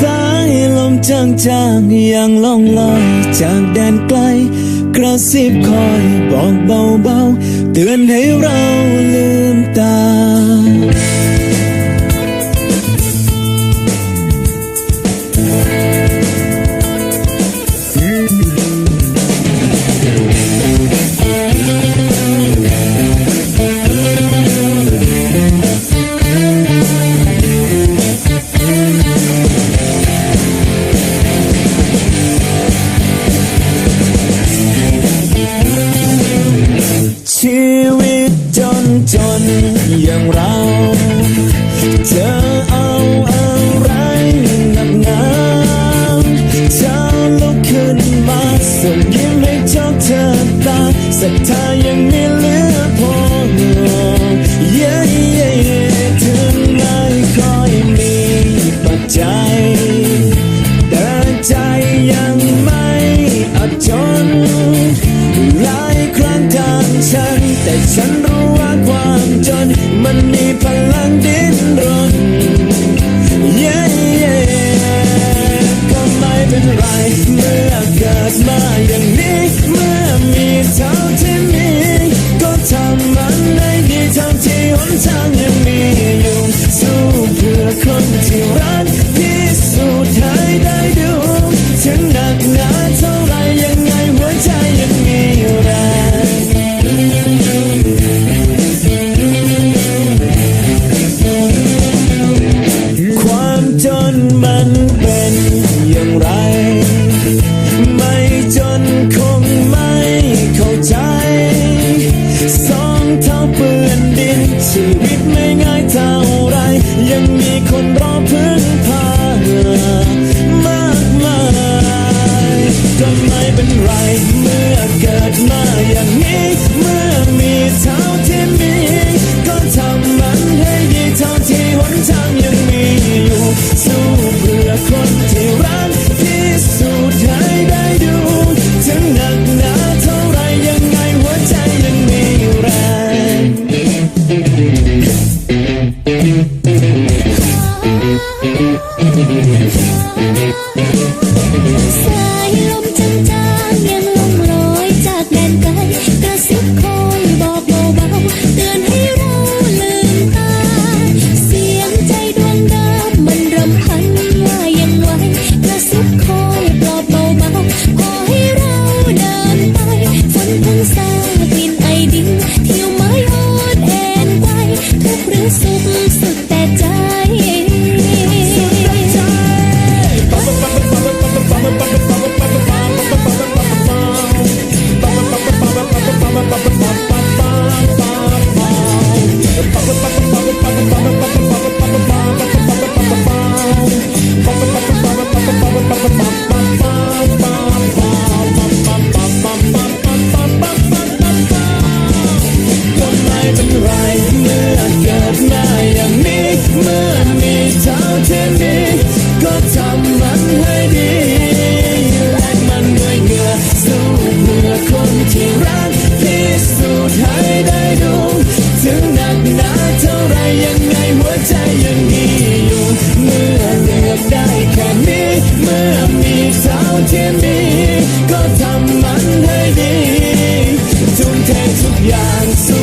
สายลมจางจางๆยังล่องลอยจากแดนไกล กระซิบคอยบอกเบาๆ เตือนให้เราลืมตา ศรัทธายังไม่เหลือพอเย้เย้เย้ถึงไม่ค่อยมีปัจจัยแต่ใจยังไม่อับจนหลายครั้งทางฉัน แต่ฉันรู้ว่าความจน มันมีพลังดิ้นรนเย้เย้ก็ไม่เป็นไรเมื่อเกิดมา เป็นอย่างไร ไม่จนคงไม่เข้าใจสองเท้าเปื้อนดินชีวิตไม่ง่ายเท่าไร ยังมีคนรอพึ่งพามากมายก็ไม่เป็นไรเมื่อเกิดมาอย่างนี้ เมื่อมีเท่าที่มี ก็ทำมันให้ดีเท่าที่หนทางยังมีอยู่สู้ คนที่รัก ที่รักพิสูจน์ให้ได้ดูถึงหนักหนาเท่าไรยังไงหัวใจยังมีอยู่เมื่อเลือกได้แค่นี้เมื่อมีเท่าที่มีก็ทำมันให้ดีทุ่มเททุกอย่างสุ